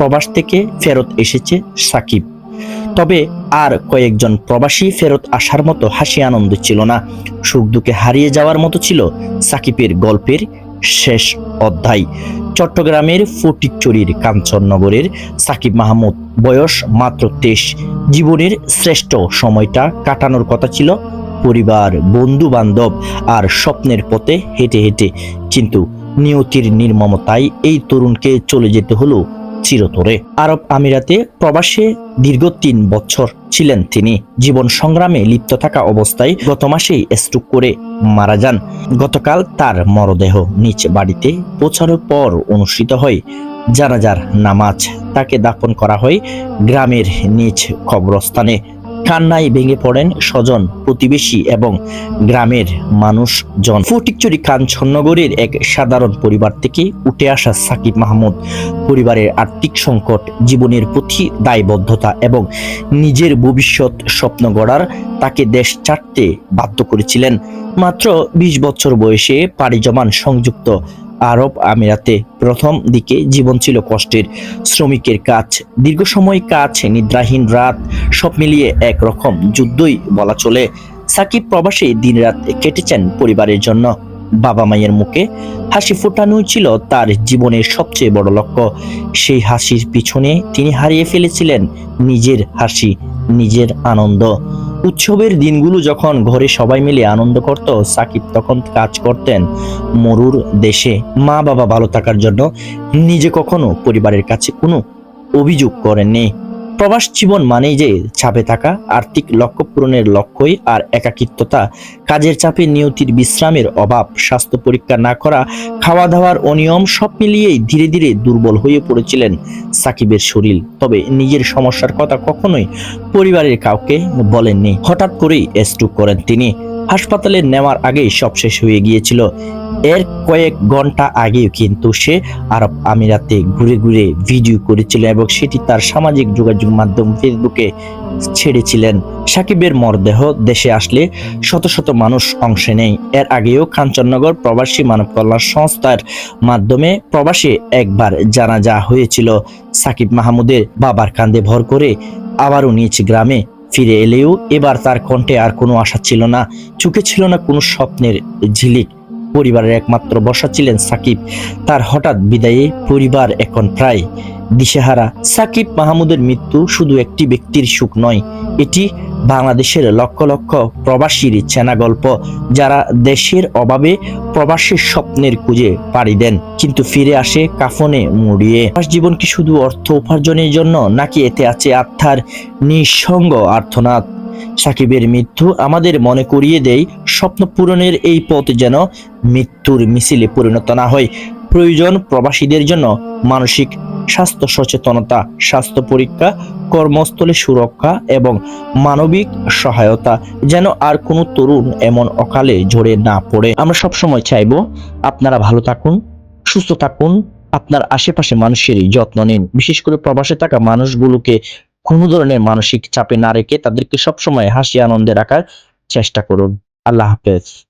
প্রবাস থেকে ফেরত এসেছে সাকিব। তবে আর কয়েকজন প্রবাসী ফেরত আসার মতো হাসি আনন্দ ছিল না। সুখ দুঃখে হারিয়ে যাওয়ার মতো ছিল সাকিবের গল্পের শেষ অধ্যায়। চট্টগ্রামের ফটিকচুরির কাঞ্চননগরের সাকিব মাহমুদ বয়স মাত্র তেইশ। জীবনের শ্রেষ্ঠ সময়টা কাটানোর কথা ছিল পরিবার বন্ধু বান্ধব আর স্বপ্নের পথে হেঁটে হেঁটে। কিন্তু নিয়তির নির্মমতায় এই তরুণকে চলে যেতে হলো চিরতরে। আরব আমিরাতে প্রবাসে দীর্ঘ তিন বছর ছিলেন তিনি। জীবন সংগ্রামে লিপ্ত থাকা অবস্থায় গত মাসেই স্ট্রোক করে মারা যান। গতকাল তার মরদেহ নিজ বাড়িতে পৌঁছানোর পর অনুষ্ঠিত হয়। জানাজার নামাজ তাকে দাফন করা হয় গ্রামের নিজ কবরস্থানে। কান্নায় ভেঙে পড়েন স্বজন, প্রতিবেশী এবং গ্রামের মানুষজন। ফটিকচুরি কাঞ্চননগরের এক সাধারণ পরিবার থেকে উঠে আসা সাকিব মাহমুদ পরিবারের আর্থিক সংকট, জীবনের প্রতি দায়বদ্ধতা এবং নিজের ভবিষ্যৎ স্বপ্ন গড়ার তাকে দেশ ছাড়তে বাধ্য করেছিলেন। মাত্র বিশ বছর বয়সে পাড়ি জমান সংযুক্ত আরব আমিরাতে প্রথম দিকে জীবন ছিল কষ্টের। শ্রমিকের কাজ, দীর্ঘ সময় কাজ, নিদ্রাহীন রাত, সব মিলিয়ে একরকম যুদ্ধই বলা চলে। সাকিব প্রবাসে দিনরাত কেটেছেন পরিবারের জন্য। বাবা মায়ের মুখে হাসি ফোটানোই ছিল তার জীবনের সবচেয়ে বড় লক্ষ্য। সেই হাসির পিছনে তিনি হারিয়ে ফেলেছিলেন নিজের হাসি, নিজের আনন্দ। উৎসবের দিনগুলো যখন ঘরে সবাই মিলে আনন্দ করত, সাকিব তখন কাজ করতেন মরুর দেশে। মা বাবা ভালো থাকার জন্য নিজে কখনো পরিবারের কাছে কোনো অভিযোগ করেননি। প্রবাস জীবন মানেই যে চাপে থাকা আর্থিক লক্ষ্য পূরণের লক্ষ্যই আর একাকিত্বতা। কাজের চাপে নিয়তির বিশ্রামের অভাব, স্বাস্থ্য পরীক্ষা না করা খাওয়া দাওয়ার অনিয়ম সব মিলিয়েই ধীরে ধীরে দুর্বল হয়ে পড়েছিলেন সাকিবের শরীর। তবে নিজের সমস্যার কথা কখনোই পরিবারের কাউকে বলেননি। হঠাৎ করেই স্ট্রোক করেন তিনি। হাসপাতালে নেওয়ার আগেই সব শেষ হয়ে গিয়েছিল। এর কয়েক ঘণ্টা আগেও কিন্তু সে আরব আমিরাতে ঘুরে ঘুরে ভিডিও করেছিল এবং সেটি তার সামাজিক যোগাযোগ মাধ্যম ফেসবুকে ছেড়েছিলেন। সাকিবের মরদেহ দেশে আসলে শত শত মানুষ অংশ নেই এর আগেও কাঞ্চননগর প্রবাসী মানব কল্যাণ সংস্থার মাধ্যমে প্রবাসে একবার জানাজা হয়েছিল। সাকিব মাহমুদের বাবার কান্দে ভর করে আবারও নিয়েছে গ্রামে ফিরে এলেও এবার তার কণ্ঠে আর কোনো আশা ছিল না। চোখে ছিল না কোনো স্বপ্নের ঝিলিক। পরিবারের একমাত্র বসা ছিলেন সাকিব। তার হঠাৎ বিদায়ে পরিবার এখন প্রায় দিশেহারা। সাকিব মাহমুদের মৃত্যু শুধু একটি ব্যক্তির সুখ নয়, এটি বাংলাদেশের লক্ষ লক্ষ প্রবাসীর চেনা গল্প যারা দেশের অভাবে প্রবাসের স্বপ্নের খুঁজে পাড়ি দেন, কিন্তু ফিরে আসে কাফনে মুড়িয়ে। জীবন কি শুধু অর্থ উপার্জনের জন্য, নাকি এতে আছে আত্মার নিঃসঙ্গ আর্থনাদ সাকিবের মৃত্যু আমাদের মনে করিয়ে দেয়, স্বপ্ন পূরণের এই পথ যেন মৃত্যুর মিছিলে পরিণত না হয়। প্রয়োজন প্রবাসীদের জন্য মানসিক স্বাস্থ্য সচেতনতা, স্বাস্থ্য পরীক্ষা, কর্মস্থলে সুরক্ষা এবং মানবিক সহায়তা যেন আর কোনো তরুণ এমন অকালে ঝরে না পড়ে। আমরা সবসময় চাইব আপনারা ভালো থাকুন, সুস্থ থাকুন, আপনার আশেপাশে মানুষেরই যত্ন নিন। বিশেষ করে প্রবাসে থাকা মানুষগুলোকে কোনো ধরনের মানসিক চাপে না রেখে তাদেরকে সবসময় হাসি আনন্দে রাখার চেষ্টা করুন। আল্লাহ হাফেজ।